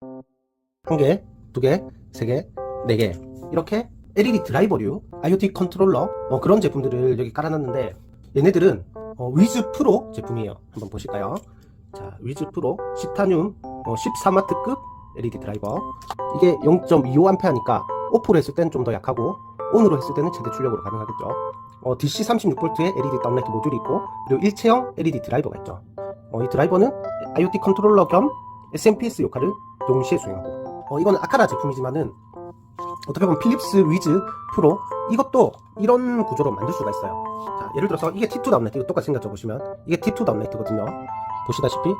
한 개, 두 개, 세 개, 네 개. 이렇게 LED 드라이버류, IoT 컨트롤러, 어, 그런 제품들을 여기 깔아놨는데, 얘네들은 어, 위즈 프로 제품이에요. 한번 보실까요? 자, 위즈 프로 시타늄 어, 14마트급 LED 드라이버. 이게 0.25A니까 오프로 했을 때는 좀 더 약하고, 온으로 했을 때는 최대 출력으로 가능하겠죠. 어, DC 36V의 LED 다운라이트 모듈이 있고, 그리고 일체형 LED 드라이버가 있죠. 어, 이 드라이버는 IoT 컨트롤러 겸 SMPS 역할을 동시에 수행하고. 어, 이건 아카라 제품이지만은 어떻게 보면 필립스 위즈 프로 이것도 이런 구조로 만들 수가 있어요. 자 예를 들어서 이게 T2 다운라이트 이거 똑같이 생겼죠 보시면 이게 T2 다운라이트거든요. 보시다시피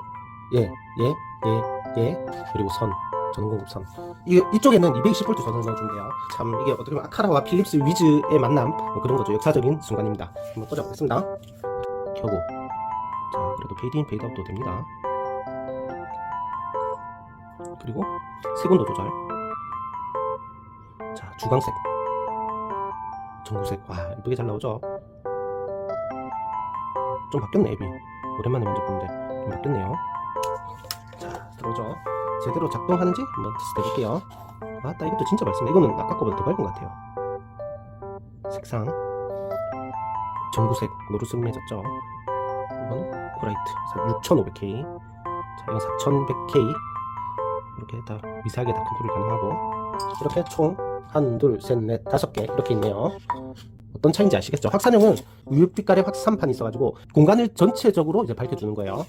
예예예예 그리고 선 전원공급 선. 이, 이쪽에는 220V 전원 넣어준대요. 참 이게 어떻게 보면 아카라와 필립스 위즈의 만남 뭐 그런 거죠. 역사적인 순간입니다. 한번 꽂아보겠습니다. 켜고. 자 그래도 페이드 인 페이드 아웃도 됩니다 그리고 색온도 조절. 자 주광색. 전구색. 와 이쁘게 잘 나오죠? 좀 바뀌었네 앱이. 오랜만에 먼저 보는데 좀 바뀌었네요. 자 들어오죠? 제대로 작동하는지 한번 테스트 해볼게요. 아따 이것도 진짜 밝습니다 이거는 아까 거보다 더 밝은 것 같아요. 색상. 전구색. 노르스름해졌죠? 이건 코라이트. 6500K 자 이건 4100K 이렇게 다 미세하게 다 컨트롤 가능하고 이렇게 총 한, 둘, 셋, 넷, 다섯 개 이렇게 있네요. 어떤 차이인지 아시겠죠? 확산형은 UV 빛깔의 확산판이 있어가지고 공간을 전체적으로 이제 밝혀주는 거예요.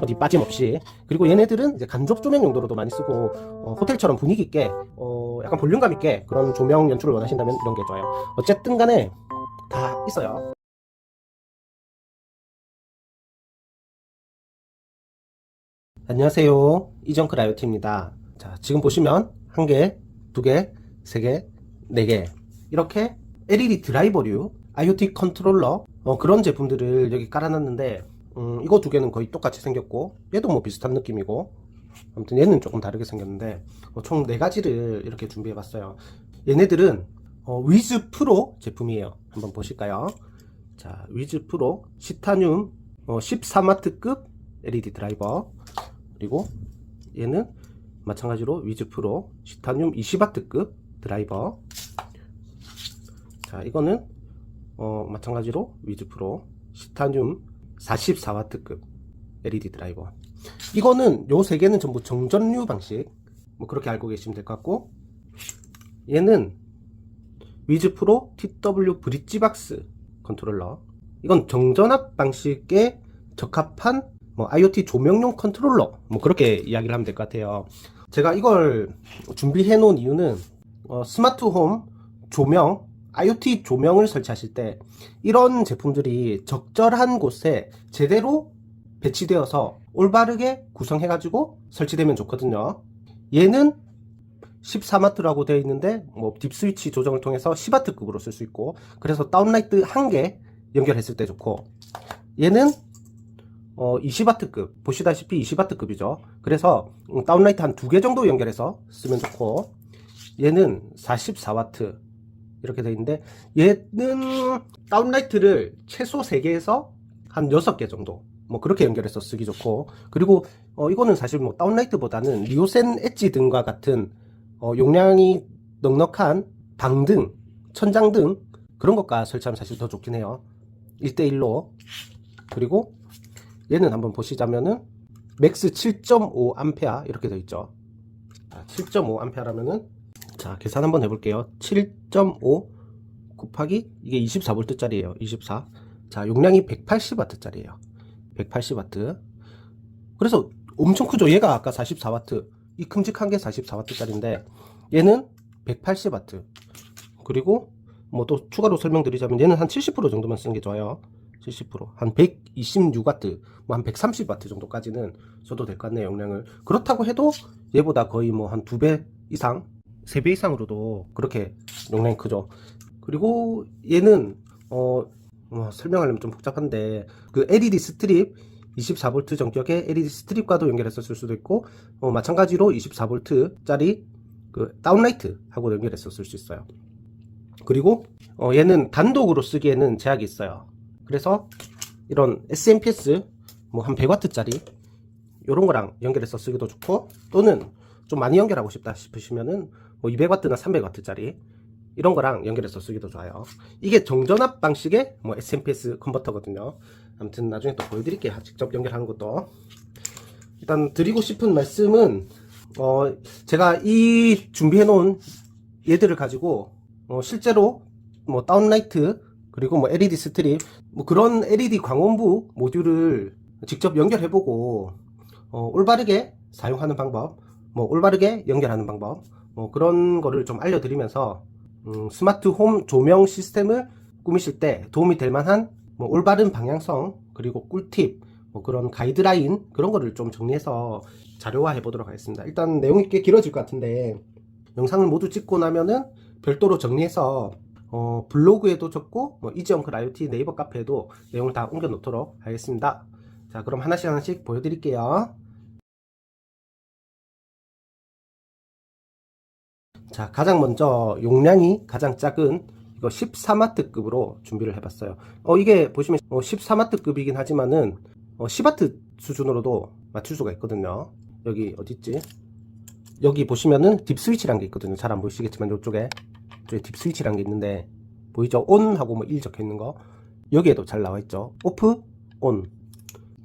어디 빠짐없이. 그리고 얘네들은 이제 간접 조명 용도로도 많이 쓰고 어, 호텔처럼 분위기 있게 어, 약간 볼륨감 있게 그런 조명 연출을 원하신다면 이런 게 좋아요. 어쨌든 간에 다 있어요. 안녕하세요. 이정크 IoT입니다. 자, 지금 보시면 한 개, 두 개, 세 개, 네 개. 이렇게 LED 드라이버류, IoT 컨트롤러, 어, 그런 제품들을 여기 깔아놨는데, 음, 이거 두 개는 거의 똑같이 생겼고, 얘도 뭐 비슷한 느낌이고, 아무튼 얘는 조금 다르게 생겼는데, 어, 총네 가지를 이렇게 준비해 봤어요. 얘네들은, 어, 위즈 프로 제품이에요. 한번 보실까요? 자, 위즈 프로, 시타늄, 어, 14마트급 LED 드라이버, 그리고 얘는 마찬가지로 위즈 프로 시타늄 20와트급 드라이버. 자 이거는 어 마찬가지로 위즈 프로 시타늄 44와트급 LED 드라이버. 이거는 요 세 개는 전부 정전류 방식. 뭐 그렇게 알고 계시면 될 것 같고. 얘는 위즈 프로 TW 브릿지 박스 컨트롤러. 이건 정전압 방식에 적합한 뭐 IoT 조명용 컨트롤러 뭐 그렇게 이야기를 하면 될 것 같아요. 제가 이걸 준비해 놓은 이유는 어, 스마트홈 조명 IoT 조명을 설치하실 때 이런 제품들이 적절한 곳에 제대로 배치되어서 올바르게 구성해 가지고 설치되면 좋거든요. 얘는 14마트라고 되어 있는데 뭐 딥스위치 조정을 통해서 10와트급으로 쓸 수 있고 그래서 다운라이트 한 개 연결했을 때 좋고 얘는 어, 20와트급 보시다시피 20와트급이죠. 그래서 음, 다운라이트 한 두 개 정도 연결해서 쓰면 좋고 얘는 44와트 이렇게 되어 있는데 얘는 다운라이트를 최소 3개에서 한 6개 정도 뭐 그렇게 연결해서 쓰기 좋고 그리고 어, 이거는 사실 뭐 다운라이트보다는 리오센 엣지 등과 같은 어, 용량이 넉넉한 방등, 천장등 그런 것과 설치하면 사실 더 좋긴 해요. 1대1로 그리고 얘는 한번 보시자면은 맥스 7.5A 이렇게 되어 있죠. 7.5A라면은 자 계산 한번 해볼게요. 7.5 곱하기 이게 24V짜리예요. 24. 자 용량이 180W짜리예요. 180W. 그래서 엄청 크죠. 얘가 아까 44W. 이 큼직한 게 44W짜리인데 얘는 180W. 그리고 뭐 또 추가로 설명드리자면 얘는 한 70% 정도만 쓰는 게 좋아요. 70%. 한 126W, 뭐 한 130W 정도까지는 써도 될 것 같네요, 용량을. 그렇다고 해도 얘보다 거의 뭐 한 두 배 이상, 세 배 이상으로도 그렇게 용량이 크죠. 그리고 얘는, 어, 뭐 설명하려면 좀 복잡한데, 그 LED 스트립, 24V 전격의 LED 스트립과도 연결해서 쓸 수도 있고, 어, 마찬가지로 24V짜리 그 다운라이트하고 연결해서 쓸 수 있어요. 그리고 어, 얘는 단독으로 쓰기에는 제약이 있어요. 그래서 이런 SMPS 뭐 한 100W짜리 이런 거랑 연결해서 쓰기도 좋고 또는 좀 많이 연결하고 싶다 싶으시면은 뭐 200W나 300W짜리 이런 거랑 연결해서 쓰기도 좋아요. 이게 정전압 방식의 뭐 SMPS 컨버터거든요. 아무튼 나중에 또 보여드릴게요. 직접 연결하는 것도. 일단 드리고 싶은 말씀은 어 제가 이 준비해 놓은 얘들을 가지고 어 실제로 뭐 다운라이트 그리고 뭐 LED 스트립 뭐 그런 LED 광원부 모듈을 직접 연결해보고 어, 올바르게 사용하는 방법, 뭐 올바르게 연결하는 방법, 뭐 그런 거를 좀 알려드리면서 음, 스마트 홈 조명 시스템을 꾸미실 때 도움이 될 만한 뭐 올바른 방향성 그리고 꿀팁 뭐 그런 가이드라인 그런 거를 좀 정리해서 자료화해 보도록 하겠습니다. 일단 내용이 꽤 길어질 것 같은데 영상을 모두 찍고 나면은 별도로 정리해서 어, 블로그에도 적고 뭐 이지영클 IoT 네이버 카페에도 내용을 다 옮겨 놓도록 하겠습니다. 자 그럼 하나씩 하나씩 보여드릴게요. 자 가장 먼저 용량이 가장 작은 이거 14마트급으로 준비를 해봤어요. 어 이게 보시면 어, 14마트급이긴 하지만은 어, 10와트 수준으로도 맞출 수가 있거든요. 여기 어딨지? 여기 보시면은 딥 스위치란 게 있거든요. 잘 안 보이시겠지만 이쪽에 딥 스위치란 게 있는데 보이죠? 온 하고 뭐 1 적혀 있는 거 여기에도 잘 나와 있죠. 오프, 온.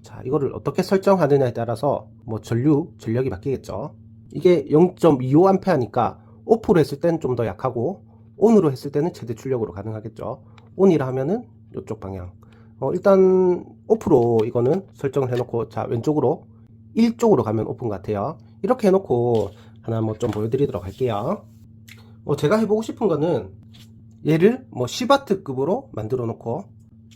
자 이거를 어떻게 설정하느냐에 따라서 뭐 전류, 전력이 바뀌겠죠. 이게 0.25A니까 오프로 했을 때는 좀 더 약하고 온으로 했을 때는 최대 출력으로 가능하겠죠. 온이라 하면은 이쪽 방향. 어, 일단 오프로 이거는 설정을 해놓고 자 왼쪽으로 1쪽으로 가면 오픈 같아요. 이렇게 해놓고 하나 뭐 좀 보여드리도록 할게요. 어, 제가 해보고 싶은 거는 얘를 뭐 10W급으로 만들어 놓고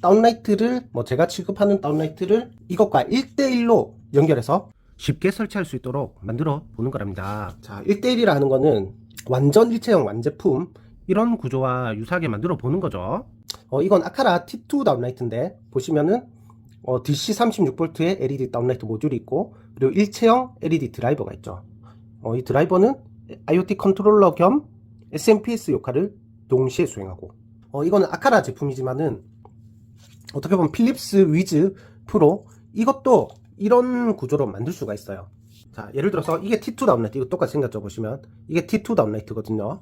다운라이트를 뭐 제가 취급하는 다운라이트를 이것과 1대1로 연결해서 쉽게 설치할 수 있도록 만들어 보는 거랍니다. 자, 1대1이라는 거는 완전 일체형 완제품 이런 구조와 유사하게 만들어 보는 거죠. 어, 이건 아카라 T2 다운라이트인데 보시면은 어, DC36V의 LED 다운라이트 모듈이 있고 그리고 일체형 LED 드라이버가 있죠. 어, 이 드라이버는 IoT 컨트롤러 겸 SMPS 역할을 동시에 수행하고 어, 이거는 아카라 제품이지만은 어떻게 보면 필립스 위즈 프로 이것도 이런 구조로 만들 수가 있어요. 자, 예를 들어서 이게 T2 다운라이트 이거 똑같이 생겼죠 보시면 이게 T2 다운라이트거든요.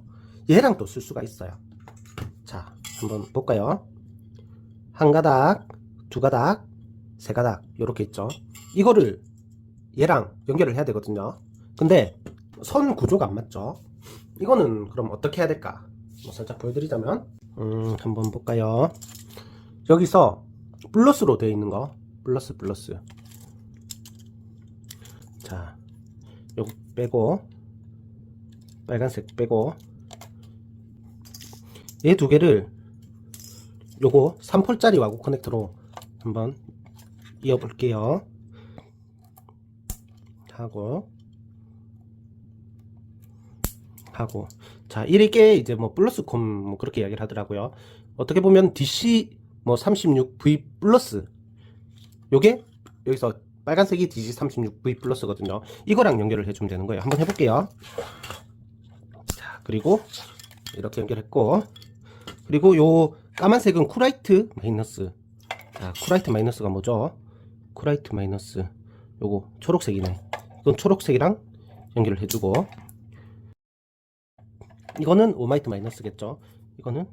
얘랑 또 쓸 수가 있어요. 자, 한번 볼까요? 한 가닥, 두 가닥, 세 가닥 이렇게 있죠. 이거를 얘랑 연결을 해야 되거든요. 근데 선 구조가 안 맞죠. 이거는 그럼 어떻게 해야 될까? 뭐 살짝 보여드리자면 음, 한번 볼까요? 여기서 플러스로 되어 있는 거 플러스 플러스 자 요거 빼고 빨간색 빼고 얘 두 개를 요거 3폴짜리 와구 커넥터로 한번 이어 볼게요 하고 하고. 자 이렇게 이제 뭐 플러스 콤뭐 그렇게 이야기를 하더라고요. 어떻게 보면 DC 뭐 36V 플러스. 요게 여기서 빨간색이 DC36V 플러스거든요. 이거랑 연결을 해주면 되는 거예요. 한번 해볼게요. 자 그리고 이렇게 연결했고. 그리고 요 까만색은 쿠라이트 마이너스. 자 쿠라이트 마이너스가 뭐죠? 쿠라이트 마이너스. 요거 초록색이네. 이건 초록색이랑 연결을 해주고 이거는 오마이트 마이너스겠죠? 이거는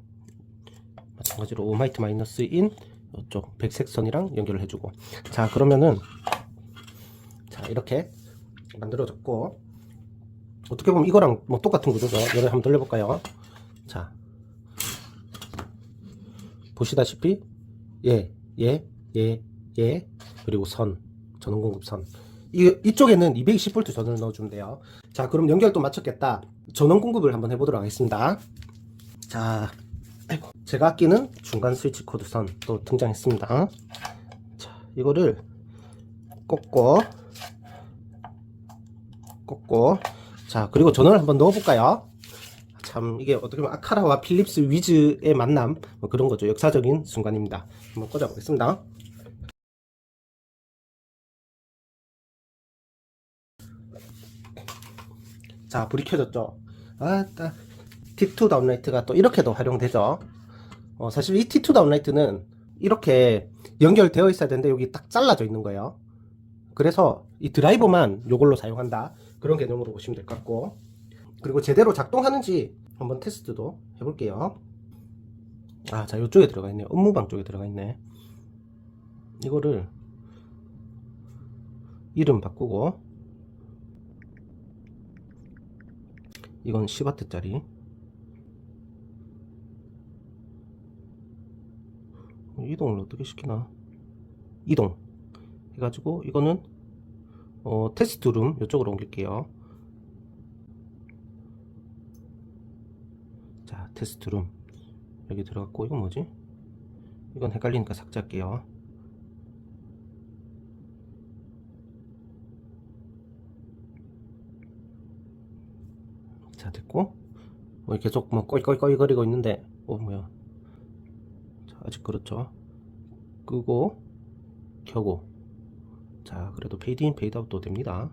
마찬가지로 오마이트 마이너스인 이쪽 백색 선이랑 연결을 해주고. 자 그러면은 자 이렇게 만들어졌고 어떻게 보면 이거랑 뭐 똑같은 구조죠. 얘를 한번 돌려볼까요? 자 보시다시피 예, 예, 예, 예 그리고 선 전원 공급 선. 이, 이쪽에는 220V 전원을 넣어주면 돼요. 자 그럼 연결도 마쳤겠다 전원 공급을 한번 해보도록 하겠습니다 자 아이고, 제가 아끼는 중간 스위치 코드 선 또 등장했습니다. 자, 이거를 꽂고 꽂고 자, 그리고 전원을 한번 넣어 볼까요? 참 이게 어떻게 보면 아카라와 필립스 위즈의 만남 뭐 그런 거죠. 역사적인 순간입니다. 한번 꽂아 보겠습니다. 자, 불이 켜졌죠. 아따. T2 다운라이트가 또 이렇게도 활용되죠. 어, 사실 이 T2 다운라이트는 이렇게 연결되어 있어야 되는데 여기 딱 잘라져 있는 거예요. 그래서 이 드라이버만 이걸로 사용한다. 그런 개념으로 보시면 될 것 같고 그리고 제대로 작동하는지 한번 테스트도 해볼게요 아자 이쪽에 들어가 있네요 업무방 쪽에 들어가 있네 이거를 이름 바꾸고 이건 10W짜리. 이동을 어떻게 시키나? 이동. 해가지고 이거는 어, 테스트룸 이쪽으로 옮길게요. 자 테스트룸. 여기 들어갔고 이건 뭐지? 이건 헷갈리니까 삭제할게요 자 됐고. 뭐 계속 뭐 꺼이꺼이꺼이 거리고 있는데. 어 뭐야. 자, 아직 그렇죠. 끄고. 켜고. 자 그래도 페이드인 페이드아웃도 됩니다.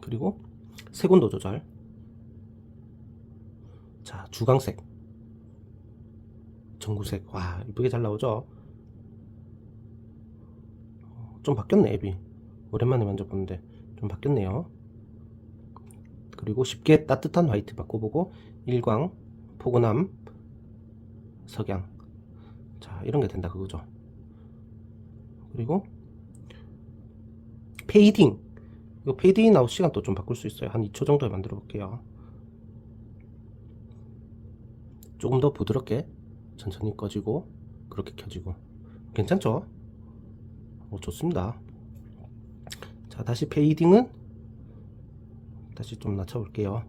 그리고 색온도 조절. 자 주광색. 전구색. 와 이쁘게 잘 나오죠? 어, 좀 바뀌었네 앱이. 오랜만에 만져보는데. 좀 바뀌었네요 그리고 쉽게 따뜻한 화이트 바꿔보고 일광 포근함 석양. 자 이런 게 된다 그거죠. 그리고 페이딩. 이거 페이딩 아웃 시간 또좀 바꿀 수 있어요. 한 2초 정도에 만들어 볼게요. 조금 더 부드럽게 천천히 꺼지고 그렇게 켜지고. 괜찮죠? 오, 좋습니다. 자 다시 페이딩은 다시 좀 낮춰 볼게요.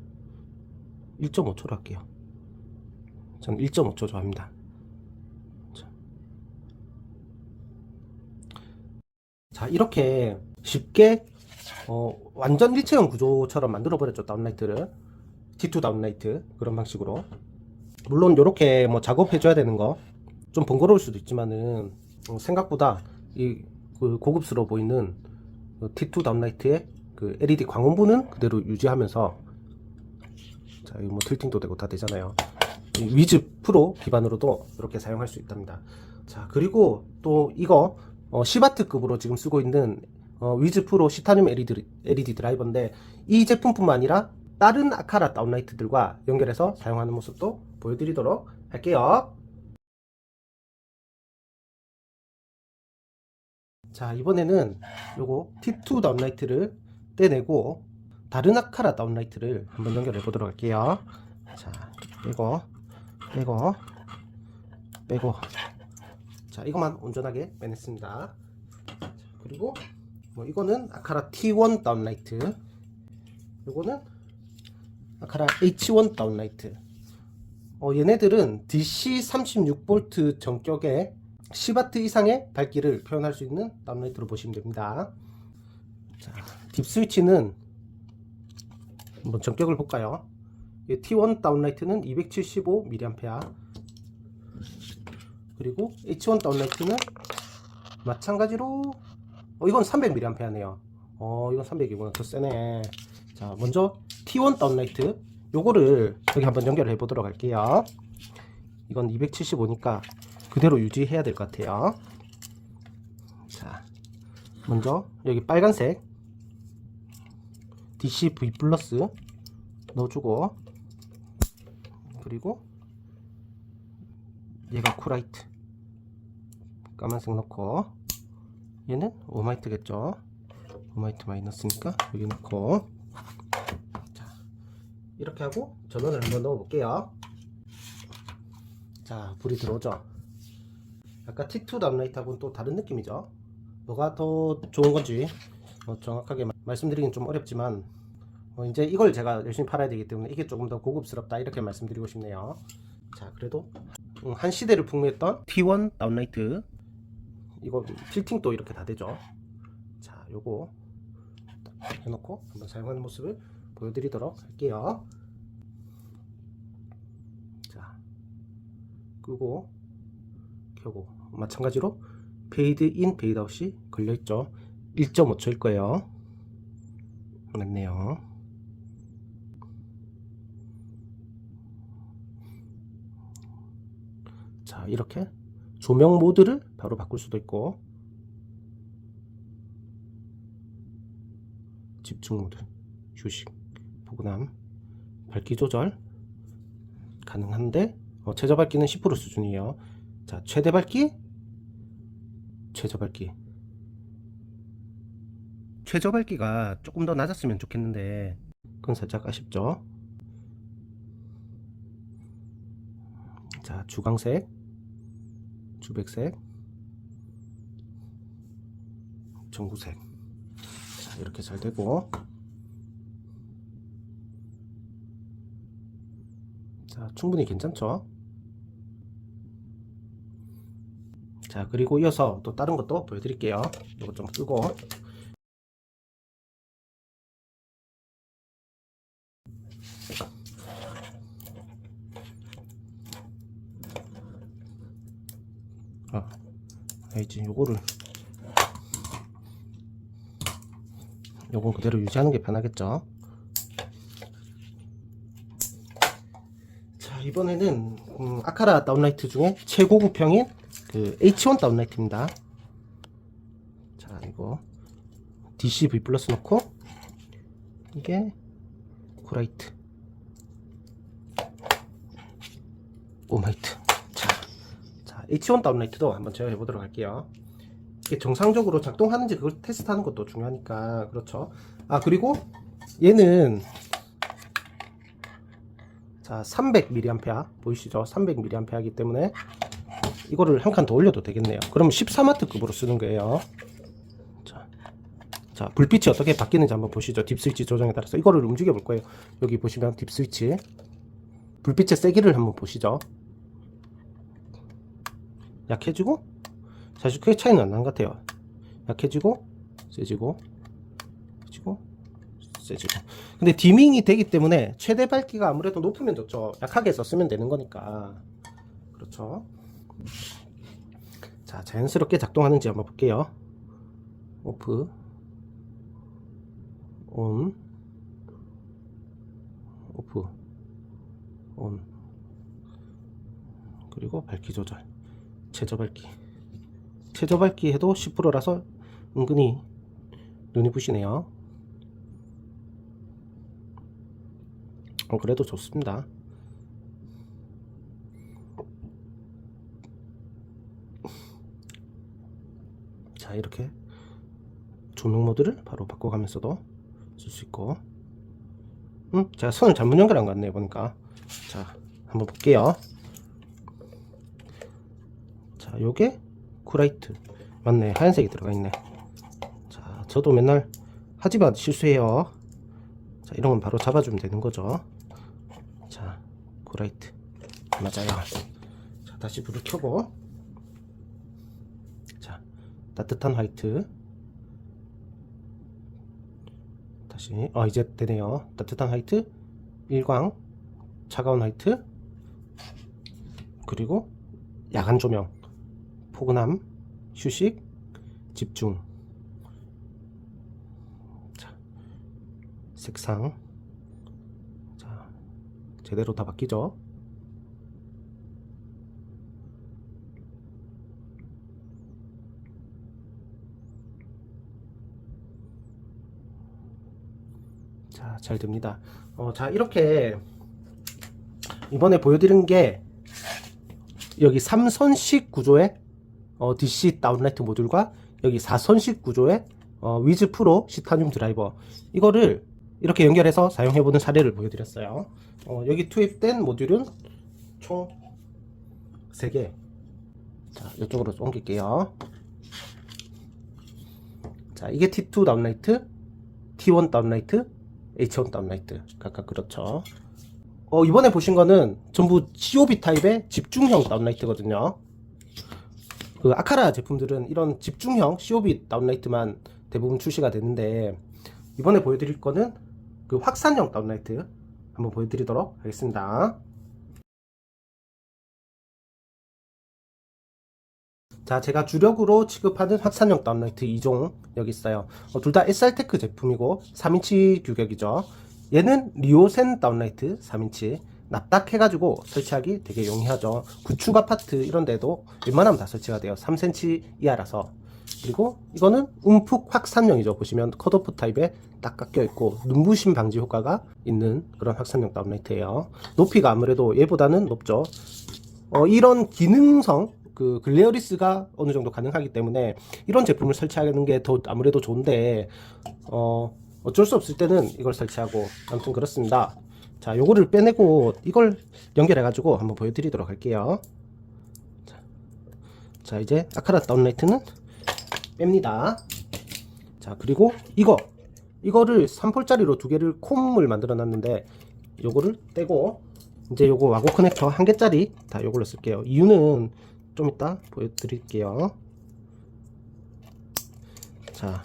1.5초로 할게요. 저는 1.5초 좋아합니다. 자. 자 이렇게 쉽게 어, 완전 일체형 구조처럼 만들어 버렸죠 다운라이트를. T2 다운라이트 그런 방식으로. 물론 이렇게 뭐 작업해 줘야 되는 거 좀 번거로울 수도 있지만은 어, 생각보다 이 그 고급스러워 보이는 그 T2 다운라이트의 그 LED 광원부는 그대로 유지하면서 자, 이거 뭐 틸팅도 되고 다 되잖아요. 이 위즈 프로 기반으로도 이렇게 사용할 수 있답니다. 자, 그리고 또 이거 어, 시바트급으로 지금 쓰고 있는 어, 위즈 프로 시타늄 LED, LED 드라이버인데 이 제품뿐만 아니라 다른 아카라 다운라이트들과 연결해서 사용하는 모습도 보여드리도록 할게요. 자, 이번에는 요거 T2 다운라이트를 떼내고 다른 아카라 다운라이트를 한번 연결해 보도록 할게요. 자, 빼고, 빼고, 빼고. 자, 이것만 온전하게 빼냈습니다. 자, 그리고 뭐 이거는 아카라 T1 다운라이트. 요거는 아카라 H1 다운라이트. 어, 얘네들은 DC 36V 전격의 10W 이상의 밝기를 표현할 수 있는 다운라이트로 보시면 됩니다. 자, 딥 스위치는 한번 전격을 볼까요? 이 T1 다운라이트는 275mA 그리고 H1 다운라이트는 마찬가지로 어 이건 300mA네요. 어 이건 300이구나 더 세네. 자 먼저 T1 다운라이트 요거를 여기 한번 연결해 보도록 할게요. 이건 275니까 그대로 유지해야 될 것 같아요. 자 먼저 여기 빨간색 DCV 플러스. 넣어주고 그리고 얘가 쿠라이트. 까만색 넣고. 얘는 오마이트겠죠? 오마이트 마이너스니까 여기 넣고. 자 이렇게 하고 전원을 한번 넣어 볼게요. 자 불이 들어오죠? 아까 T2 다운라이트하고는 또 다른 느낌이죠? 뭐가 더 좋은 건지 어, 정확하게 마- 말씀드리긴 좀 어렵지만 어, 이제 이걸 제가 열심히 팔아야 되기 때문에 이게 조금 더 고급스럽다 이렇게 말씀드리고 싶네요. 자 그래도 음, 한 시대를 풍미했던 T1 다운라이트 이거 필팅도 이렇게 다 되죠. 자 요거 딱 해놓고 한번 사용하는 모습을 보여드리도록 할게요. 자 끄고 켜고 마찬가지로 페이드 인 페이드 아웃이 걸려있죠. 1.5초일 거예요. 맞네요. 자, 이렇게 조명 모드를 바로 바꿀 수도 있고, 집중 모드, 휴식, 포근함, 밝기 조절 가능한데 어, 최저 밝기는 10% 수준이에요. 자, 최대 밝기, 최저 밝기. 최저 밝기가 조금 더 낮았으면 좋겠는데 그건 살짝 아쉽죠. 자, 주광색, 주백색, 전구색. 자, 이렇게 잘 되고. 자, 충분히 괜찮죠? 자, 그리고 이어서 또 다른 것도 보여드릴게요. 이거 좀 끄고. 아, 이제 요거를 요건 그대로 유지하는 게 편하겠죠. 자, 이번에는 음, 아카라 다운라이트 중에 최고급형인 그 H1 다운라이트입니다. 자, 이거 DC V 플러스 넣고 이게 코라이트 오마이트 H1 다운라이트도 한번 제가 해보도록 할게요. 이게 정상적으로 작동하는지 그걸 테스트하는 것도 중요하니까 그렇죠. 아 그리고 얘는 자 300mAh 보이시죠? 300mAh이기 때문에 이거를 한 칸 더 올려도 되겠네요. 그러면 14W급으로 쓰는 거예요. 자, 자 불빛이 어떻게 바뀌는지 한번 보시죠. 딥 스위치 조정에 따라서 이거를 움직여 볼 거예요. 여기 보시면 딥 스위치 불빛의 세기를 한번 보시죠. 약해지고 사실 크게 차이는 안 난 것 같아요. 약해지고 세지고 세지고 세지고 근데 디밍이 되기 때문에 최대 밝기가 아무래도 높으면 좋죠. 약하게 썼으면 되는 거니까 그렇죠. 자 자연스럽게 작동하는지 한번 볼게요. 오프 온 오프 온 그리고 밝기 조절 최저 밝기 최저 밝기 해도 10%라서 은근히 눈이 부시네요. 어, 그래도 좋습니다. 자, 이렇게 조명 모드를 바로 바꿔가면서도 쓸 수 있고, 음, 제가 선을 잘못 연결한 것 같네요, 보니까. 자, 한번 볼게요. 자, 요게 쿠라이트. 맞네, 하얀색이 들어가 있네. 자, 저도 맨날 하지만 실수해요. 자, 이런 건 바로 잡아주면 되는 거죠. 자, 쿠라이트. 맞아요. 자, 다시 불을 켜고. 자, 따뜻한 화이트. 다시, 어, 이제 되네요. 따뜻한 화이트, 일광, 차가운 화이트, 그리고 야간 조명, 포근함, 휴식, 집중. 자, 색상. 자, 제대로 다 바뀌죠? 자, 잘 됩니다. 어, 자, 이렇게 이번에 보여드린 게 여기 3선식 구조의 어, DC 다운라이트 모듈과 여기 4선식 구조의 어, 위즈 프로 시타늄 드라이버 이거를 이렇게 연결해서 사용해보는 사례를 보여드렸어요. 어, 여기 투입된 모듈은 총 3개. 자, 이쪽으로 옮길게요. 자, 이게 T2 다운라이트, T1 다운라이트, H1 다운라이트. 각각 그렇죠. 어, 이번에 보신 거는 전부 COB 타입의 집중형 다운라이트거든요. 그 아카라 제품들은 이런 집중형 COB 다운라이트만 대부분 출시가 되는데 이번에 보여드릴 거는 그 확산형 다운라이트 한번 보여드리도록 하겠습니다. 자, 제가 주력으로 취급하는 확산형 다운라이트 2종 여기 있어요. 어, 둘다 SR테크 제품이고 3인치 규격이죠. 얘는 리오센 다운라이트 3인치 납작해가지고 설치하기 되게 용이하죠. 구축 아파트 이런 데도 웬만하면 다 설치가 돼요. 3cm 이하라서. 그리고 이거는 움푹 확산형이죠. 보시면 컷오프 타입에 딱 깎여 있고 눈부심 방지 효과가 있는 그런 확산형 다운라이트예요. 높이가 아무래도 얘보다는 높죠. 어, 이런 기능성 그 글레어리스가 어느 정도 가능하기 때문에 이런 제품을 설치하는 게 더 아무래도 좋은데 어, 어쩔 수 없을 때는 이걸 설치하고 아무튼 그렇습니다. 자, 요거를 빼내고 이걸 연결해 가지고 한번 보여드리도록 할게요. 자, 자 이제 아카라 다운라이트는 뺍니다. 자, 그리고 이거 이거를 3폴짜리로 두 개를 콤을 만들어 놨는데 요거를 떼고 이제 요거 와고 커넥터 한 개짜리 다 요걸로 쓸게요. 이유는 좀 이따 보여드릴게요. 자,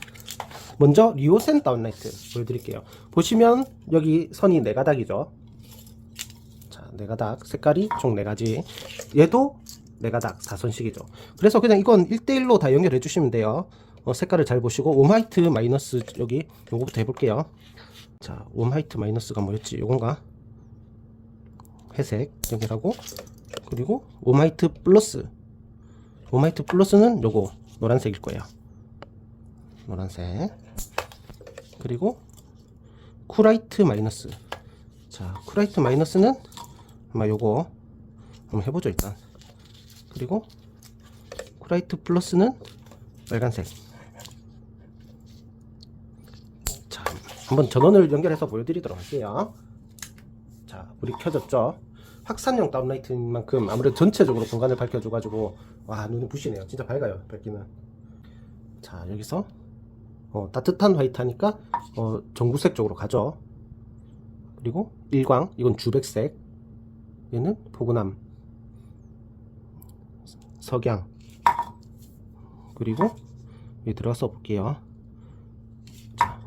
먼저 리오센 다운라이트 보여드릴게요. 보시면 여기 선이 네 가닥이죠. 자, 네 가닥 색깔이 총 네 가지. 얘도 네 가닥 4선식이죠. 그래서 그냥 이건 1대1로 다 연결해 주시면 돼요. 어, 색깔을 잘 보시고 옴화이트 마이너스 여기 요거부터 해볼게요. 자, 옴화이트 마이너스가 뭐였지? 요건가? 회색 연결하고 그리고 옴화이트 플러스 옴화이트 플러스는 요거 노란색일 거예요. 노란색. 그리고 쿨라이트 마이너스. 자 쿨라이트 마이너스는 아마 요거 한번 해보죠 일단. 그리고 쿨라이트 플러스는 빨간색. 자 한번 전원을 연결해서 보여드리도록 할게요. 자 불이 켜졌죠? 확산형 다운라이트인 만큼 아무래도 전체적으로 공간을 밝혀줘 가지고 와 눈이 부시네요. 진짜 밝아요 밝기는. 자 여기서 어, 따뜻한 화이트 하니까 어, 전구색 쪽으로 가죠. 그리고 일광 이건 주백색. 얘는 포근함. 석양. 그리고 여기 들어가서 볼게요. 자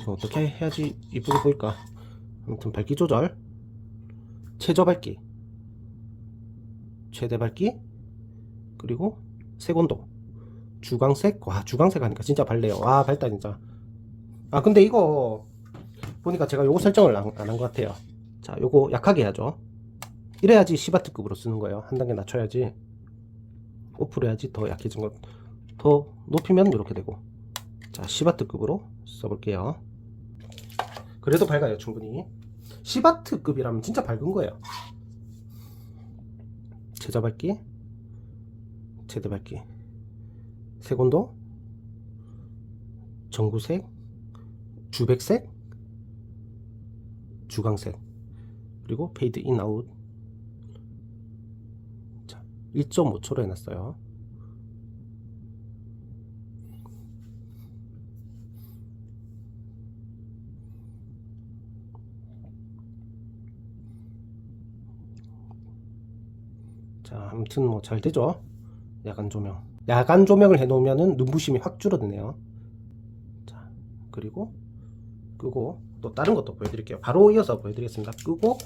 이거 어떻게 해야지 이쁘게 보일까? 아무튼 밝기 조절. 최저 밝기. 최대 밝기. 그리고 색온도 주광색? 와 주광색 하니까 진짜 밝네요. 와 밝다 진짜. 아 근데 이거 보니까 제가 요거 설정을 안 한 것 같아요. 자 요거 약하게 해야죠. 이래야지 10W급으로 쓰는 거예요. 한 단계 낮춰야지. 오프를 해야지 더 약해진 것더 높이면 이렇게 되고. 자 10W급으로 써볼게요. 그래도 밝아요 충분히. 10W급이라면 진짜 밝은 거예요. 최저 밝기 최대 밝기 색온도? 전구색? 주백색? 주광색. 그리고 페이드 인 아웃. 자 1.5초로 해놨어요. 자 아무튼 뭐 잘 되죠? 야간 조명 야간 조명을 해놓으면은 눈부심이 확 줄어드네요. 자 그리고 끄고 또 다른 것도 보여드릴게요. 바로 이어서 보여드리겠습니다. 끄고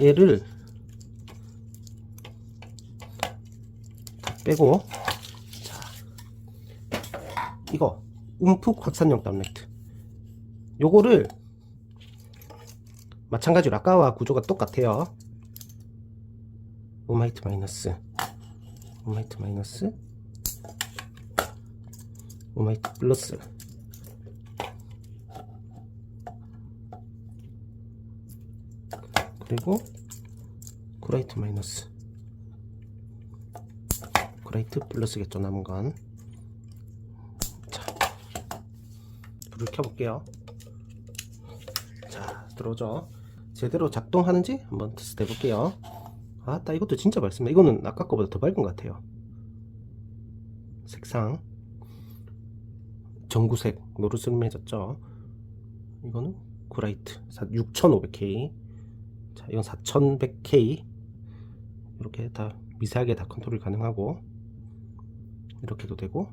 얘를 다 빼고 자 이거 움푹 확산용 다운라이트. 요거를 마찬가지로 아까와 구조가 똑같아요 오마이트 마이너스. 오마이트 마이너스. 오마이트 플러스. 그리고 쿠라이트 마이너스. 쿠라이트 플러스겠죠 남은 건. 자, 불을 켜볼게요. 자 들어오죠. 제대로 작동하는지 한번 테스트 해볼게요 아따 이것도 진짜 밝습니다. 이거는 아까 거보다 더 밝은 것 같아요. 색상. 전구색 노르스름해졌죠? 이거는 구라이트. 6500K 자 이건 4100K 이렇게 다 미세하게 다 컨트롤 가능하고 이렇게도 되고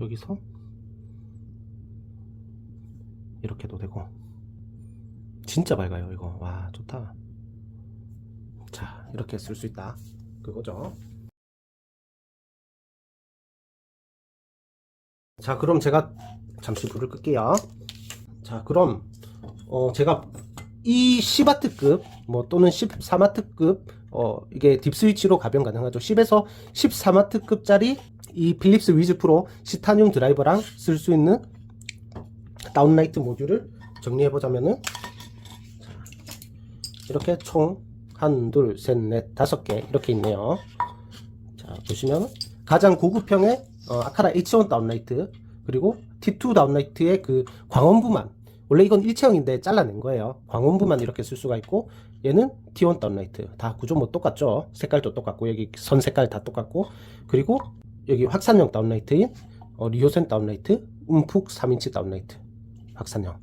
여기서 이렇게도 되고. 진짜 밝아요 이거. 와 좋다 자 이렇게 쓸 수 있다. 그거죠. 자 그럼 제가 잠시 불을 끌게요. 자 그럼 어 제가 이 10와트급 뭐 또는 14와트급 어 이게 딥스위치로 가변 가능하죠. 10에서 14와트급짜리 이 필립스 위즈 프로 시타늄 드라이버랑 쓸 수 있는 다운라이트 모듈을 정리해 보자면은 이렇게 총 한, 둘, 셋, 넷, 다섯 개 이렇게 있네요. 자 보시면 가장 고급형의 어, 아카라 H1 다운라이트 그리고 T2 다운라이트의 그 광원부만 원래 이건 일체형인데 잘라낸 거예요. 광원부만 이렇게 쓸 수가 있고 얘는 T1 다운라이트 다 구조 뭐 똑같죠. 색깔도 똑같고 여기 선 색깔 다 똑같고 그리고 여기 확산형 다운라이트인 어, 리오센 다운라이트 움푹 3인치 다운라이트 확산형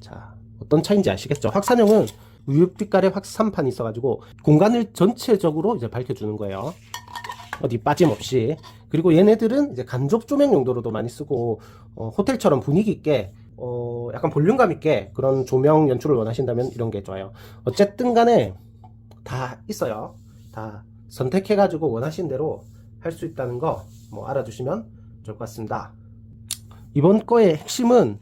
자 어떤 차이인지 아시겠죠? 확산형은 우유빛깔의 확산판이 있어가지고 공간을 전체적으로 이제 밝혀주는 거예요. 어디 빠짐없이 그리고 얘네들은 이제 간접 조명 용도로도 많이 쓰고 어, 호텔처럼 분위기 있게 어, 약간 볼륨감 있게 그런 조명 연출을 원하신다면 이런 게 좋아요. 어쨌든 간에 다 있어요. 다 선택해가지고 원하신 대로 할 수 있다는 거 뭐 알아두시면 좋을 것 같습니다. 이번 거의 핵심은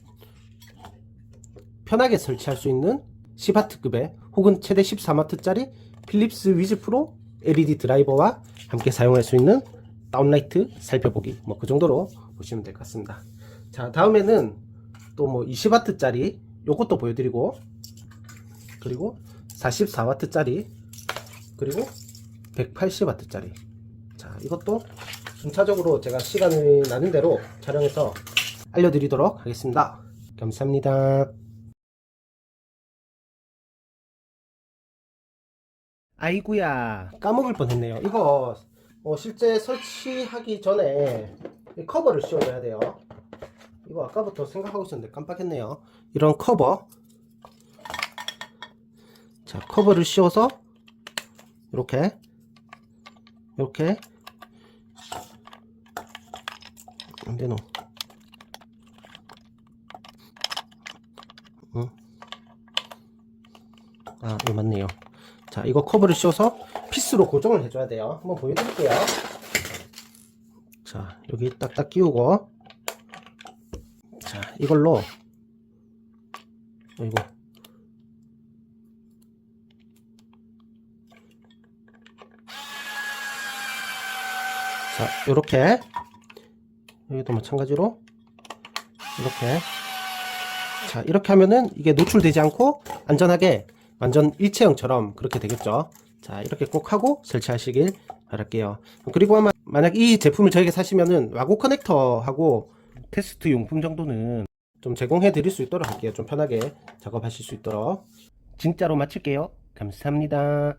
편하게 설치할 수 있는 10와트급의 혹은 최대 13와트짜리 필립스 위즈 프로 LED 드라이버와 함께 사용할 수 있는 다운라이트 살펴보기 뭐 그 정도로 보시면 될 것 같습니다. 자 다음에는 또 뭐 20와트짜리 요것도 보여드리고 그리고 44와트짜리 그리고 180와트짜리 자 이것도 순차적으로 제가 시간이 나는 대로 촬영해서 알려드리도록 하겠습니다. 감사합니다. 아이구야 까먹을 뻔했네요. 이거 어, 실제 설치하기 전에 이 커버를 씌워줘야 돼요. 이거 아까부터 생각하고 있었는데 깜빡했네요. 이런 커버 자 커버를 씌워서 이렇게 이렇게 안되노 응? 아 이거 맞네요 자 이거 커버를 씌워서 피스로 고정을 해줘야 돼요. 한번 보여드릴게요. 자 여기 딱딱 끼우고. 자 이걸로. 이거 자 요렇게. 여기도 마찬가지로. 이렇게. 자 이렇게 하면은 이게 노출되지 않고 안전하게 완전 일체형처럼 그렇게 되겠죠. 자 이렇게 꼭 하고 설치하시길 바랄게요. 그리고 아마 만약 이 제품을 저에게 사시면은 와고 커넥터하고 테스트 용품 정도는 좀 제공해 드릴 수 있도록 할게요. 좀 편하게 작업하실 수 있도록. 진짜로 마칠게요. 감사합니다